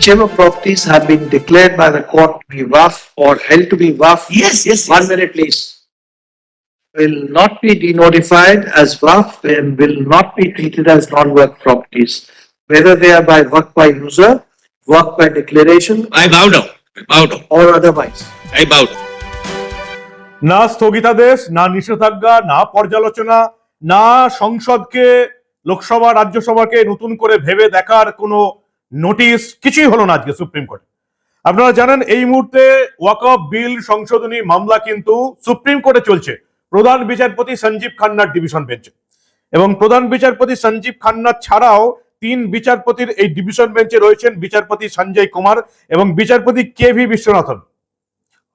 whichever properties have been declared by the court to be waqf or held to be waqf, Yes, yes, one yes. minute please, will not be denotified as waqf and will not be treated as non-work properties, whether they are by work by user, work by declaration I bow down, I bow down, or otherwise. I bow down. না স্থগিতাদেশ না নিষেধাজ্ঞা না পর্যালোচনা না সংসদকে লোকসভা রাজ্যসভাকে নতুন করে ভেবে দেখার কোনো নোটিশ কিছুই হলো না আজকে সুপ্রিম কোর্টে আপনারা জানেন এই মুহূর্তে ওয়াকফ বিল সংশোধনী মামলা কিন্তু সুপ্রিম কোর্টে চলছে। প্রধান বিচারপতি সঞ্জীব খান্নার ডিভিশন বেঞ্চে। এবং প্রধান বিচারপতি সঞ্জীব খান্না ছাড়াও তিন বিচারপতির এই ডিভিশন বেঞ্চে রয়েছেন বিচারপতি সঞ্জয় কুমার এবং বিচারপতি কে ভি বিশ্বনাথন।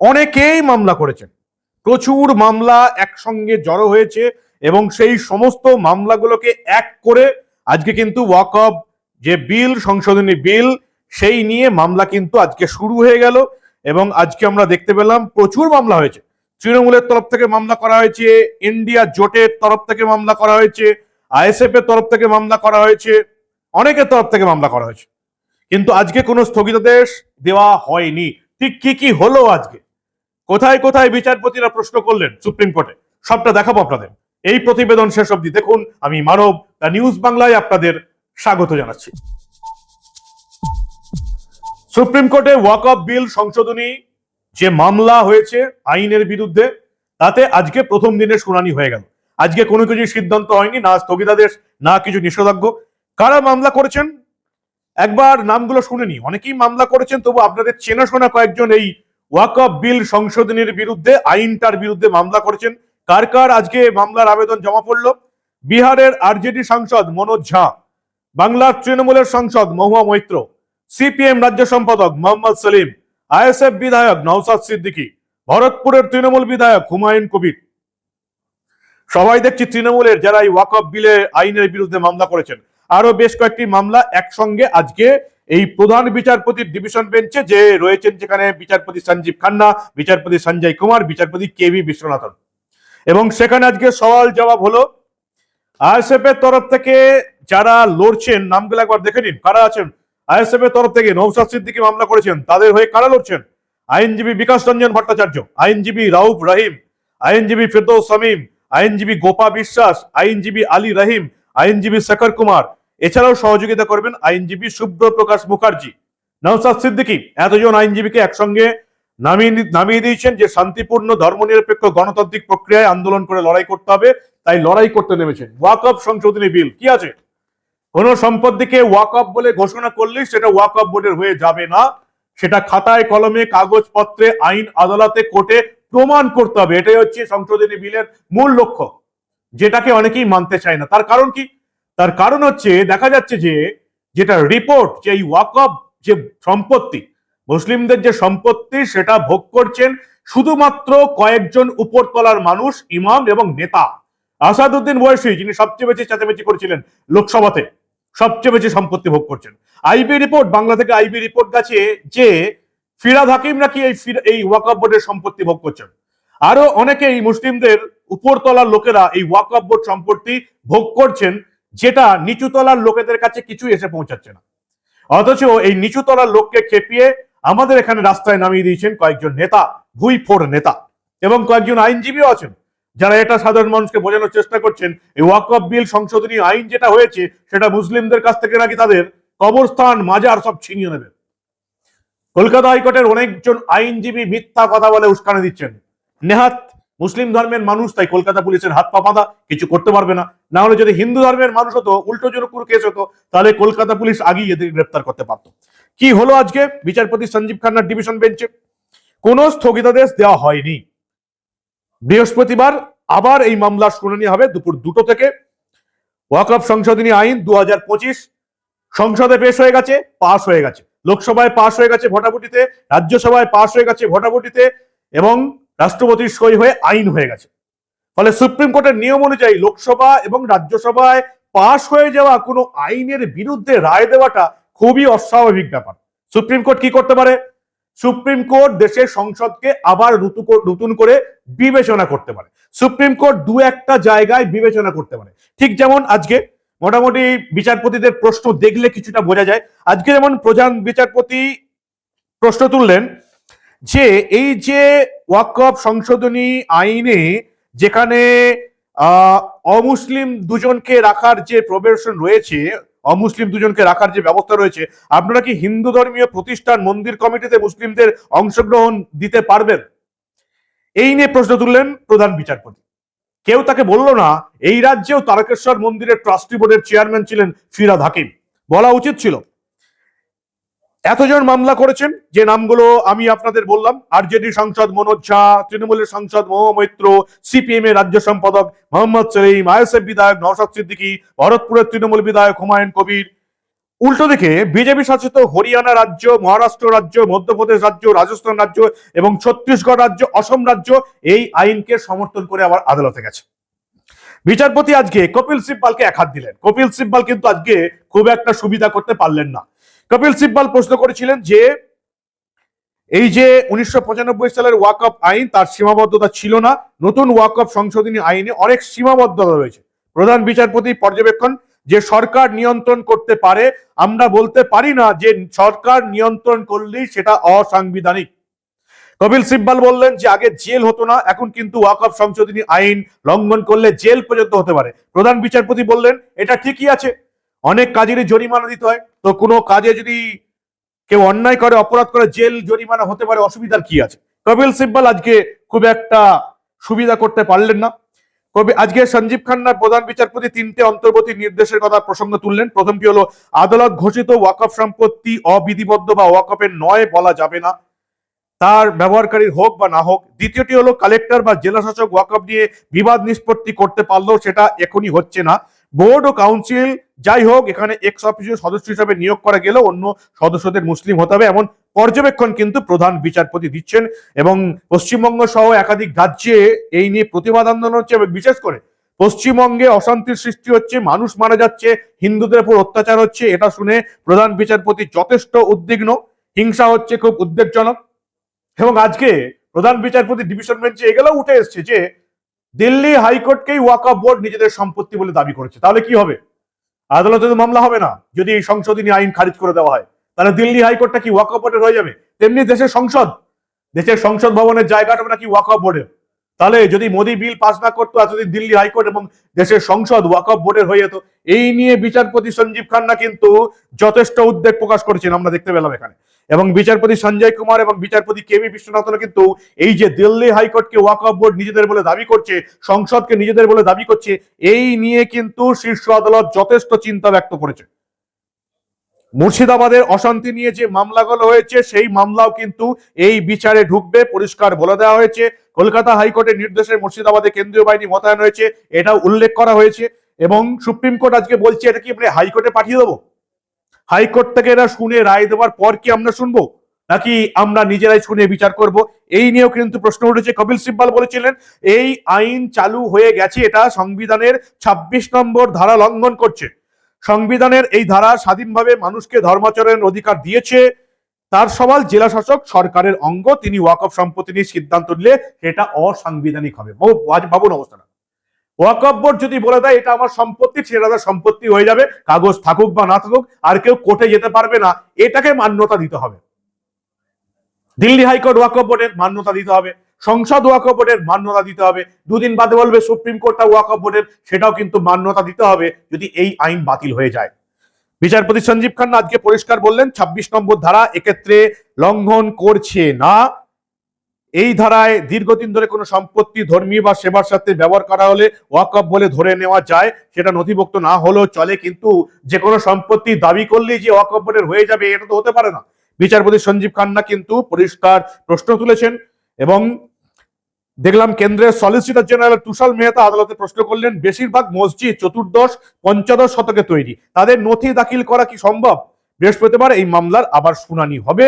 অনেকেই মামলা করেছেন। প্রচুর মামলা একসঙ্গে জড়ো হয়েছে এবং সেই সমস্ত মামলাগুলোকে এক করে আজকে কিন্তু ওয়াকফ যে বিল, সংশোধনী বিল, সেই নিয়ে মামলা কিন্তু আজকে শুরু হয়ে গেল এবং আজকে আমরা দেখতে পেলাম প্রচুর মামলা হয়েছে। তৃণমূলের তরফ থেকে মামলা করা হয়েছে, ইন্ডিয়া জোটের তরফ থেকে মামলা করা হয়েছে, আইএসএফ এর তরফ থেকে মামলা করা হয়েছে, অনেকের তরফ থেকে মামলা করা হয়েছে। কিন্তু আজকে কোনো স্থগিতাদেশ দেওয়া হয়নি। ঠিক কি কি হলো আজকে? কোথায় কোথায় বিচারপতিরা প্রশ্ন করলেন সুপ্রিম কোর্টে? সবটা দেখাবো আপনাদের। এই প্রতিবেদন শেষ অবধি দেখুন। আমি মানব, দ্য নিউজ বাংলায় আপনাদের স্বাগত জানাচ্ছি। সুপ্রিম কোর্টে ওয়াক অফ বিল সংশোধনী যে মামলা হয়েছে আইনের বিরুদ্ধে, তাতে আজকে প্রথম দিনের শুনানি হয়ে গেল। আজকে কোনো কিছু সিদ্ধান্ত হয়নি, না স্থগিতাদেশ, না কিছু নিষেধাজ্ঞ। কারা মামলা করেছেন? একবার নামগুলো শুনেনি অনেকেই মামলা করেছেন, তবু আপনাদের চেনাশোনা কয়েকজন এই ওয়াকফ বিল সংশোধনের বিরুদ্ধে, আইনটার বিরুদ্ধে মামলা করেছেন। কার কার আজকে মামলার আবেদন জমা পড়ল? বিহারের আরজেডি সাংসদ মনোজ ঝা বাংলার তৃণমূলের সাংসদ মহুয়া মৈত্র, সিপিএম রাজ্য সম্পাদক মোহাম্মদ সলিম, আইএসএফ বিধায়ক নওসাদ সিদ্দিকী, ভরতপুরের তৃণমূল বিধায়ক হুমায়ুন কবির। সবাই দেখছি তৃণমূলের যারা এই ওয়াকফ বিলে আইনের বিরুদ্ধে মামলা করেছেন আরও বেশ কয়েকটি মামলা একসঙ্গে আজকে এই প্রধান বিচারপতির ডিভিশন বেঞ্চে যে রয়েছেন যেখানে বিচারপতি সঞ্জীব খান্না, বিচারপতি সঞ্জয় কুমার, বিচারপতি কে ভি বিশ্বনাথন। এবং সেখানে আজকে সওয়াল জবাব হলো আইএসএফ এর তরফ থেকে যারা লড়ছেন, নামগুলো একবার দেখে নিন। কারা আছেন? আইএসএফ এর তরফ থেকে নৌসাদ সিদ্দিকী মামলা করেছেন, তাদের হয়ে কারা লড়ছেন? আইনজীবী বিকাশ রঞ্জন ভট্টাচার্য, আইনজীবী রাউফ রহিম, আইনজীবী ফিরদৌস সামিম আইনজীবী গোপা বিশ্বাস, আইনজীবী আলী রহিম, আইনজীবী শেখর কুমার। এছাড়াও সহযোগিতা করবেন আইনজীবী শুভ্র প্রকাশ মুখার্জি। নওসাদ সিদ্দিকী, এতজন আইনজীবীকে একসঙ্গে নামিয়ে নামিয়ে দিয়েছেন যে শান্তিপূর্ণ ধর্মনিরপেক্ষ গণতান্ত্রিক প্রক্রিয়ায় আন্দোলন করে লড়াই করতে হবে, তাই লড়াই করতে নেমেছেন। ওয়াক ওয়াকফ সংশোধনী বিল, কি আছে? কোন সম্পত্তিকে ওয়াক ওয়াকফ বলে ঘোষণা করলেই সেটা ওয়াক ওয়াকফ বোর্ডের হয়ে যাবে না। সেটা খাতায়, কলমে, কাগজপত্রে, আইন আদালতে, কোর্টে প্রমাণ করতে হবে। এটাই হচ্ছে সংশোধনী বিলের মূল লক্ষ্য, যেটাকে অনেকেই মানতে চায় না। তার কারণ কি? তার কারণ হচ্ছে, দেখা যাচ্ছে যে, যেটা রিপোর্ট যে এই ওয়াকফ যে সম্পত্তি, মুসলিমদের যে সম্পত্তি, সেটা ভোগ করছেন শুধুমাত্র কয়েকজন উপরতলার মানুষ, ইমাম এবং নেতা। আসাদুদ্দিন ওয়াইসি যিনি সবচেয়ে বেশি চেঁচামেচি করেছিলেন লোকসভাতে সবচেয়ে বেশি সম্পত্তি ভোগ করছেন। আইবি রিপোর্ট বাংলা থেকে আইবি রিপোর্ট গেছে যে ফিরাদ হাকিম নাকি এই এই ওয়াকফ বোর্ডের সম্পত্তি ভোগ করছেন। আরও অনেকেই মুসলিমদের উপরতলার লোকেরা এই ওয়াকফ বোর্ড সম্পত্তি ভোগ করছেন যেটা নিচুতলার লোকেদের কাছে কিছু এসে পৌঁছাচ্ছে না। অথচ এই নিচুতলার লোককে খেপিয়ে আমাদের এখানে রাস্তায় নামিয়ে দিয়েছেন কয়েকজন নেতা, ভুই ফোর নেতা এবং কয়েকজন আইনজীবীও আছেন। যারা এটা সাধারণ মানুষকে বোঝানোর চেষ্টা করছেন, এই ওয়াকফ বিল সংশোধনী আইন যেটা হয়েছে, সেটা মুসলিমদের কাছ থেকে নাকি তাদের কবরস্থান, মাজার সব ছিনিয়ে নেবে। কলকাতা হাইকোর্টের অনেকজন আইনজীবী মিথ্যা কথা বলে উস্কানি দিচ্ছেন। নেহাত মুসলিম ধর্মের মানুষ, তাই কলকাতা পুলিশের হাত পা বাঁধা, কিছু করতে পারবে না। না হলে যদি হিন্দু ধর্মের মানুষ হতো, উল্টো জোরকুর কেস হতো, তাহলে কলকাতা পুলিশ আগেই এদের গ্রেপ্তার করতে পারতো। কি হলো আজকে? বিচারপতি সঞ্জীব খান্নার ডিভিশন বেঞ্চে। কোনো স্থগিতাদেশ দেওয়া হয়নি। বৃহস্পতিবার আবার এই মামলার শুনানি হবে দুপুর দুটো থেকে। ওয়াকফ সংশোধনী আইন দু হাজার পঁচিশ সংসদে পেশ হয়ে গেছে, পাশ হয়ে গেছে। লোকসভায় পাশ হয়ে গেছে ভোটাভুটিতে, রাজ্যসভায় পাশ হয়ে গেছে ভোটাভুটিতে এবং রাষ্ট্রপতির সই হয়ে আইন হয়ে গেছে। ফলে সুপ্রিম কোর্টের নিয়ম অনুযায়ী লোকসভা এবং রাজ্যসভায় পাশ হয়ে যাওয়া কোনো আইনের বিরুদ্ধে রায় দেওয়াটা খুবই অস্বাভাবিক ব্যাপার। সুপ্রিম কোর্ট কি করতে পারে? সুপ্রিম কোর্ট দেশের সংসদকে আবার নতুন করে বিবেচনা করতে পারে। সুপ্রিম কোর্ট দু একটা জায়গায় বিবেচনা করতে পারে। ঠিক যেমন আজকে মোটামুটি বিচারপতিদের প্রশ্ন দেখলে কিছুটা বোঝা যায়। আজকে যেমন প্রধান বিচারপতি প্রশ্ন তুললেন যে এই যে ওয়াকফ সংশোধনী আইনে যেখানে অমুসলিম দুজনকে রাখার যে প্রবেশন রয়েছে, অমুসলিম দুজনকে রাখার যে ব্যবস্থা রয়েছে, আপনারা কি হিন্দু ধর্মীয় প্রতিষ্ঠান, মন্দির কমিটিতে মুসলিমদের অংশগ্রহণ দিতে পারবেন? এই নিয়ে প্রশ্ন তুললেন প্রধান বিচারপতি। কেউ তাকে বলল না, এই রাজ্যেও তারকেশ্বর মন্দিরের ট্রাস্টি বোর্ডের চেয়ারম্যান ছিলেন ফিরাদ হাকিম। বলা উচিত ছিল, এতজন মামলা করেছেন, যে নামগুলো আমি আপনাদের বললাম, আরজেডি সাংসদ মনোজ ঝা, তৃণমূলের সাংসদ মৈত্র সিপিএম এর রাজ্য সম্পাদক মোহাম্মদ সলিম, আইএসএফ বিধায়ক নওশাদ সিদ্দিকী, ভরতপুরের তৃণমূল বিধায়ক হুমায়ুন কবির উল্টো দিকে বিজেপি শাসিত হরিয়ানা রাজ্য, মহারাষ্ট্র রাজ্য, মধ্যপ্রদেশ রাজ্য, রাজস্থান রাজ্য এবং ছত্তিশগড় রাজ্য, অসম রাজ্য এই আইনকে সমর্থন করে আবার আদালতে গেছে। বিচারপতি আজকে কপিল সিব্বালকে এক হাত দিলেন। কপিল সিব্বাল কিন্তু আজকে খুব একটা সুবিধা করতে পারলেন না। কপিল সিব্বাল প্রশ্ন করেছিলেন যে, এই যে উনিশশো পঁচানব্বই সালের ওয়াকআপ আইন, তার সীমাবদ্ধতা ছিল না। নতুন ওয়াকআপ সংশোধনী আইনে অনেক সীমাবদ্ধতা রয়েছে। প্রধান বিচারপতি পর্যবেক্ষণ যে সরকার নিয়ন্ত্রণ করতে পারে, আমরা বলতে পারি না যে সরকার নিয়ন্ত্রণ করলেই সেটা অসাংবিধানিক। কপিল সিব্বাল বললেন যে আগে জেল হতো না, এখন কিন্তু ওয়াকআপ সংশোধনী আইন লঙ্ঘন করলে জেল পর্যন্ত হতে পারে। প্রধান বিচারপতি বললেন, এটা ঠিকই আছে, অনেক কাজেরই জরিমানা দিতে হয়, তো কোনো কাজে যদি কেউ অন্যায় করে, অপরাধ করে, জেল জরিমানা হতে পারে, অসুবিধার কি আছে? কপিল সিব্বাল আজকে খুব একটা সুবিধা করতে পারলেন না। কবি, আজকে সঞ্জীব খান্নার প্রধান বিচারপতি তিনটে অন্তর্বর্তী নির্দেশের কথা প্রসঙ্গ তুললেন। প্রথমটি হলো, আদালত ঘোষিত ওয়াকফ সম্পত্তি অবিধিবদ্ধ বা ওয়াকফের নয় বলা যাবে না। তার ব্যবহারকারীর হোক বা না হোক। দ্বিতীয়টি হলো, কালেক্টর বা জেলা শাসক ওয়াকফ নিয়ে বিবাদ নিষ্পত্তি করতে পারলেও সেটা এখনই হচ্ছে না। বোর্ড ও কাউন্সিল, যাই হোক, এখানে এক্স অফিসিয়াল সদস্য হিসাবে নিয়োগ করা গেলেও অন্য সদস্যদের মুসলিম হতে হবে, এমন পর্যবেক্ষণ কিন্তু প্রধান বিচারপতি দিচ্ছেন। এবং পশ্চিমবঙ্গ সহ একাধিক রাজ্যে এই নিয়ে প্রতিবাদ আন্দোলন হচ্ছে বিশেষ করে পশ্চিমবঙ্গে অশান্তির সৃষ্টি হচ্ছে, মানুষ মারা যাচ্ছে, হিন্দুদের উপর অত্যাচার হচ্ছে, এটা শুনে প্রধান বিচারপতি যথেষ্ট উদ্বিগ্ন, হিংসা হচ্ছে খুব উদ্বেগজনক। এবং আজকে প্রধান বিচারপতি ডিভিশন বেঞ্চে এগুলো উঠে এসছে যে দিল্লি হাইকোর্টকেই ওয়াকআপ বোর্ড নিজেদের সম্পত্তি বলে দাবি করেছে। তাহলে কি হবে? আদালতে তো মামলা হবে না। যদি এই সংশোধনী আইন খারিজ করে দেওয়া হয়, তাহলে দিল্লি হাইকোর্টটা কি ওয়াকআপ বোর্ডের হয়ে যাবে? তেমনি দেশের সংসদ দেশের সংসদ ভবনের জায়গাটা নাকি ওয়াকআপ বোর্ডের। তাহলে যদি মোদি বিল পাস না করতো, এতদিন দিল্লি হাইকোর্ট এবং দেশের সংসদ ওয়াকআপ বোর্ডের হয়ে যেত। এই নিয়ে বিচারপতি সঞ্জীব খান্না কিন্তু যথেষ্ট উদ্বেগ প্রকাশ করেছেন, আমরা দেখতে পেলাম এখানে। এবং বিচারপতি সঞ্জয় কুমার এবং বিচারপতি কে বি বিশ্বনাথন কিন্তু এই যে দিল্লি হাইকোর্টকে ওয়াকআপ বোর্ড নিজেদের বলে দাবি করছে, সংসদকে নিজেদের বলে দাবি করছে, এই নিয়ে কিন্তু শীর্ষ আদালত যথেষ্ট চিন্তা ব্যক্ত করেছে। মুর্শিদাবাদের অশান্তি নিয়ে যে মামলাগুলো হয়েছে, সেই মামলাও কিন্তু এই বিচারে ঢুকবে, পরিষ্কার বলে দেওয়া হয়েছে। কলকাতা হাইকোর্টের নির্দেশে মুর্শিদাবাদে কেন্দ্রীয় বাহিনী মোতায়েন হয়েছে এটা উল্লেখ করা হয়েছে এবং সুপ্রিম কোর্ট আজকে বলছে, এটা কি আমরা হাইকোর্টে পাঠিয়ে দেবো? হাইকোর্ট থেকে এরা শুনে রায় দেওয়ার পর কি আমরা শুনব? নাকি আমরা নিজেরাই শুনে বিচার করব? এই নিয়েও কিন্তু প্রশ্ন উঠেছে। কপিল সিব্বাল বলেছিলেন, এই আইন চালু হয়ে গেছে, এটা সংবিধানের ২৬ নম্বর ধারা লঙ্ঘন করছে। সংবিধানের এই ধারা স্বাধীনভাবে মানুষকে ধর্মাচরণের অধিকার দিয়েছে। তার সওয়াল জেলা শাসক সরকারের অঙ্গ, তিনি ওয়াকফ সম্পত্তি নিয়ে সিদ্ধান্ত নিলে সেটা অসাংবিধানিক হবে। ভাবুন অবস্থাটা। ওয়াকফ বোর্ড যদি বলে দেয়, এটা আমার সম্পত্তি সেটা সম্পত্তি হয়ে যাবে, কাগজ থাকুক বা না থাকুক, আর কেউ কোর্টে যেতে পারবে না, এটাকে মান্যতা দিতে হবে। দিল্লি হাইকোর্ট ওয়াকফ বোর্ডের মান্যতা দিতে হবে, সংসদ ওয়াকফ বোর্ডের মান্যতা দিতে হবে, দুদিন বাদে বলবে সুপ্রিম কোর্টটা ওয়াকফ বোর্ডের, সেটাও কিন্তু মান্যতা দিতে হবে, যদি এই আইন বাতিল হয়ে যায়। বিচারপতি সঞ্জীব খান্না আজকে পরিষ্কার বললেন ২৬ নম্বর ধারা এক্ষেত্রে লঙ্ঘন করছে না এই ধারায় দীর্ঘদিন ধরে কোনো সম্পত্তি ধর্মীয় বা সেবার সাথে ব্যবহার করা হলে ওয়াকফ বলে ধরে নেওয়া যায়, সেটা নথিভুক্ত না হলেও চলে, কিন্তু যে কোনো সম্পত্তি দাবি করলেই যে ওয়াকফ বোর্ডের হয়ে যাবে, এটা তো হতে পারে না। বিচারপতি সঞ্জীব খান্না কিন্তু পরিষ্কার প্রশ্ন তুলেছেন এবং দেখলাম কেন্দ্রের সলিসিটর জেনারেল তুষার মেহতা আদালতে প্রশ্ন করলেন, বেশিরভাগ মসজিদ চতুর্দশ, পঞ্চদশ শতকে তৈরি। তাদের নথি দাখিল করা কি সম্ভব? বৃহস্পতিবার এই মামলার আবার শুনানি হবে।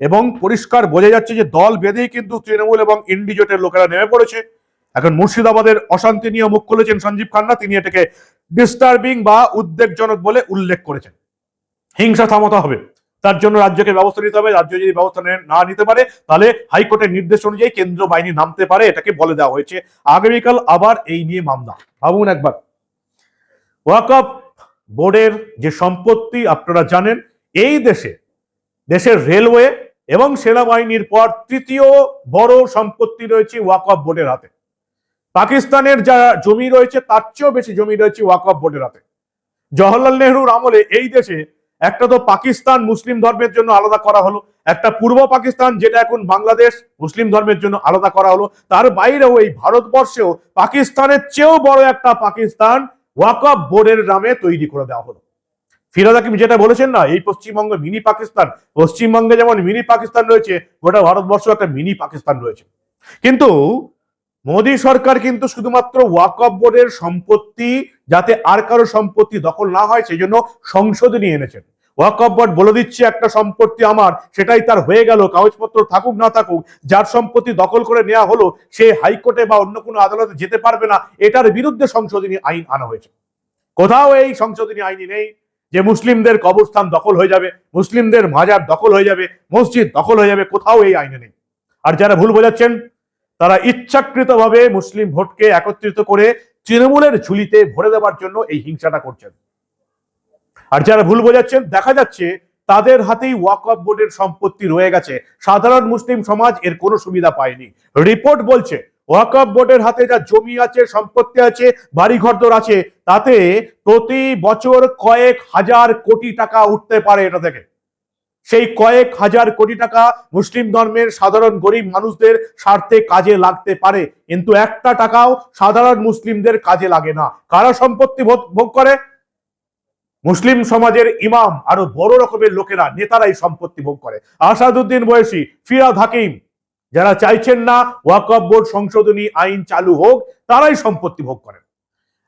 এবং পরিষ্কার বোঝা যাচ্ছে যে দল বেঁধেই কিন্তু তৃণমূল এবং ইন্ডিজোটের লোকেরা নেমে পড়েছে। এখন মুর্শিদাবাদের অশান্তি নিয়ে মুখ খুলেছেন সঞ্জীব খান্না। তিনি এটাকে ডিস্টার্বিং বা উদ্বেগজনক বলে উল্লেখ করেছেন। হিংসা থামাতে হবে। তার জন্য রাজ্যকে ব্যবস্থা নিতে হবে। রাজ্য যদি ব্যবস্থা না নিতে পারে, তাহলে হাইকোর্টের নির্দেশ অনুযায়ী কেন্দ্র বাহিনী নামতে পারে। এটাকে বলে দেওয়া হয়েছে। আগামীকাল আবার এই নিয়ে মামলা। ভাবুন একবার। ওয়াকফ বোর্ডের যে সম্পত্তি, আপনারা জানেন, এই দেশে, দেশের রেলওয়ে এবং সেনাবাহিনীর পর তৃতীয় বড় সম্পত্তি রয়েছে ওয়াকফ বোর্ডের হাতে। পাকিস্তানের যা জমি রয়েছে, তার চেয়েও বেশি জমি রয়েছে ওয়াকফ বোর্ডের হাতে। জওহরলাল নেহরুর আমলে এই দেশে একটা তো পাকিস্তান মুসলিম ধর্মের জন্য আলাদা করা হলো, একটা পূর্ব পাকিস্তান যেটা এখন বাংলাদেশ মুসলিম ধর্মের জন্য আলাদা করা হলো, তার বাইরেও এই ভারতবর্ষেও পাকিস্তানের চেয়েও বড় একটা পাকিস্তান ওয়াকফ বোর্ডের নামে তৈরি করে দেওয়া হলো। ফিরাদ হাকিম যেটা বলেছেন না, এই পশ্চিমবঙ্গ মিনি পাকিস্তান, পশ্চিমবঙ্গে যেমন মিনি পাকিস্তান রয়েছে, গোটা ভারতবর্ষ একটা মিনি পাকিস্তান রয়েছে। কিন্তু মোদী সরকার কিন্তু শুধুমাত্র ওয়াকফ বোর্ডের সম্পত্তি যাতে আর কারও সম্পত্তি দখল না হয় সেই জন্য সংশোধনী এনেছেন। ওয়াকফ বোর্ড বলে দিচ্ছে, একটা সম্পত্তি আমার, সেটাই তার হয়ে গেল, কাগজপত্র থাকুক না থাকুক, যার সম্পত্তি দখল করে নেওয়া হলো, সে হাইকোর্টে বা অন্য কোনো আদালতে যেতে পারবে না। এটার বিরুদ্ধে সংশোধনী আইন আনা হয়েছে। কোথাও এই সংশোধনী আইনি নেই। যে মুসলিমদের কবরস্থান দখল হয়ে যাবে, মুসলিমদের মাজার দখল হয়ে যাবে, মসজিদ দখল হয়ে যাবে, কোথাও এই আইনে নেই। আর যারা ভুল বোঝাচ্ছেন, তারা ইচ্ছাকৃতভাবে মুসলিম ভোটকে একত্রিত করে তৃণমূলের ঝুলিতে ভরে দেওয়ার জন্য এই হিংসাটা করছেন। আর যারা ভুল বোঝাচ্ছেন, দেখা যাচ্ছে তাদের হাতেই ওয়াকফ বোর্ডের সম্পত্তি রয়ে গেছে। সাধারণ মুসলিম সমাজ এর কোনো সুবিধা পায়নি। রিপোর্ট বলছে ওয়াকফ বোর্ডের হাতে যা জমি আছে, সম্পত্তি আছে বাড়ি ঘরদোর আছে, তাতে প্রতি বছর কয়েক হাজার কোটি টাকা উঠতে পারে এটা থেকে। সেই কয়েক হাজার কোটি টাকা মুসলিম ধর্মের সাধারণ গরিব মানুষদের স্বার্থে কাজে লাগতে পারে। কিন্তু একটা টাকাও সাধারণ মুসলিমদের কাজে লাগে না। কারা সম্পত্তি ভোগ ভোগ করে? মুসলিম সমাজের ইমাম আরও বড় রকমের লোকেরা, নেতারাই সম্পত্তি ভোগ করে। আসাদুদ্দিন বয়সী ফিরাদ হাকিম যারা চাইছেন না ওয়াকফ বোর্ড সংশোধনী আইন চালু হোক, তারাই সম্পত্তি ভোগ করেন।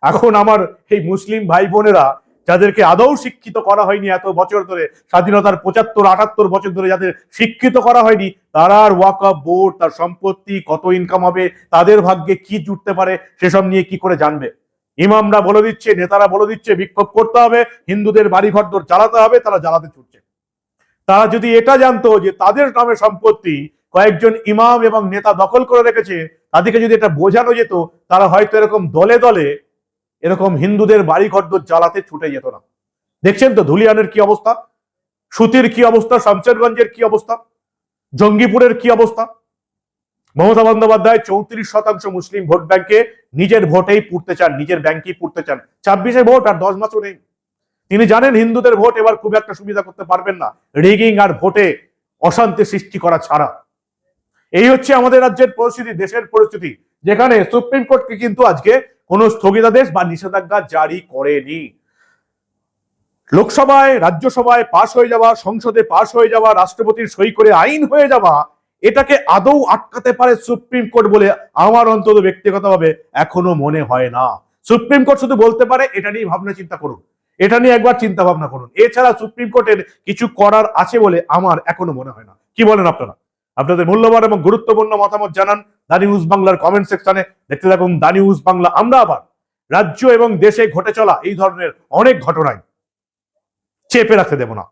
এখন আমার এই মুসলিম ভাই বোনেরা, যাদেরকে আদৌ শিক্ষিত করা হয়নি এত বছর ধরে, স্বাধীনতার পঁচাত্তর, আটাত্তর বছর ধরে যাদের শিক্ষিত করা হয়নি, তারা আর ওয়াকফ বোর্ড, তার সম্পত্তি, কত ইনকাম হবে, তাদের ভাগ্যে কি জুটতে পারে, সেসব নিয়ে কি করে জানবে? ইমামরা বলে দিচ্ছে, নেতারা বলে দিচ্ছে, বিক্ষোভ করতে হবে, হিন্দুদের বাড়ি ঘরদোর চালাতে হবে, তারা জ্বালাতে ছুটছে। তারা যদি এটা জানতো যে তাদের নামে সম্পত্তি কয়েকজন ইমাম এবং নেতা দখল করে রেখেছে, তাদেরকে যদি এটা বোঝানো যেত, তারা হয়তো এরকম দলে দলে এরকম হিন্দুদের বাড়ি ঘরদোর জ্বালাতে ছুটে যেত না। দেখছেন তো ধুলিয়ানের কি অবস্থা? সুতির কি অবস্থা? শামশেরগঞ্জের কি অবস্থা? জঙ্গিপুরের কি অবস্থা? মমতা বন্দ্যোপাধ্যায় চৌত্রিশ শতাংশ মুসলিম ভোট ব্যাংকে নিজের ভোটেই পুড়তে চান, নিজের ব্যাংকেই পুড়তে চান। ছাব্বিশে ভোট আর দশ মাসও নেই। তিনি জানেন হিন্দুদের ভোট এবার খুব একটা সুবিধা করতে পারবেন না। রিগিং আর ভোটে অশান্তি সৃষ্টি করা ছাড়া। এই হচ্ছে আমাদের রাজ্যের পরিস্থিতি, দেশের পরিস্থিতি, যেখানে সুপ্রিম কোর্টকে কিন্তু আজকে কোনো স্থগিতাদেশ বা নিষেধাজ্ঞা জারি করেনি। লোকসভায়, রাজ্যসভায় পাশ হয়ে যাওয়া, সংসদে পাশ হয়ে যাওয়া, রাষ্ট্রপতির সই করে আইন হয়ে যাওয়া, এটাকে আদৌ আটকাতে পারে সুপ্রিম কোর্ট বলে আমার অন্তত ব্যক্তিগতভাবে এখনও মনে হয় না। সুপ্রিম কোর্ট শুধু বলতে পারে, এটা নিয়ে ভাবনা চিন্তা করুন। এটা নিয়ে একবার চিন্তা ভাবনা করুন। এছাড়া সুপ্রিম কোর্টের কিছু করার আছে বলে আমার এখনও মনে হয় না। কি বলেন আপনারা? আপনাদের মূল্যবান এবং গুরুত্বপূর্ণ মতামত জানান দানি নিউজ বাংলার কমেন্ট সেকশনে দেখতে থাকুন দানি নিউজ বাংলা। আমরা আবার রাজ্য এবং দেশে ঘটে চলা এই ধরনের অনেক ঘটনায় চেপে রাখতে দেব না।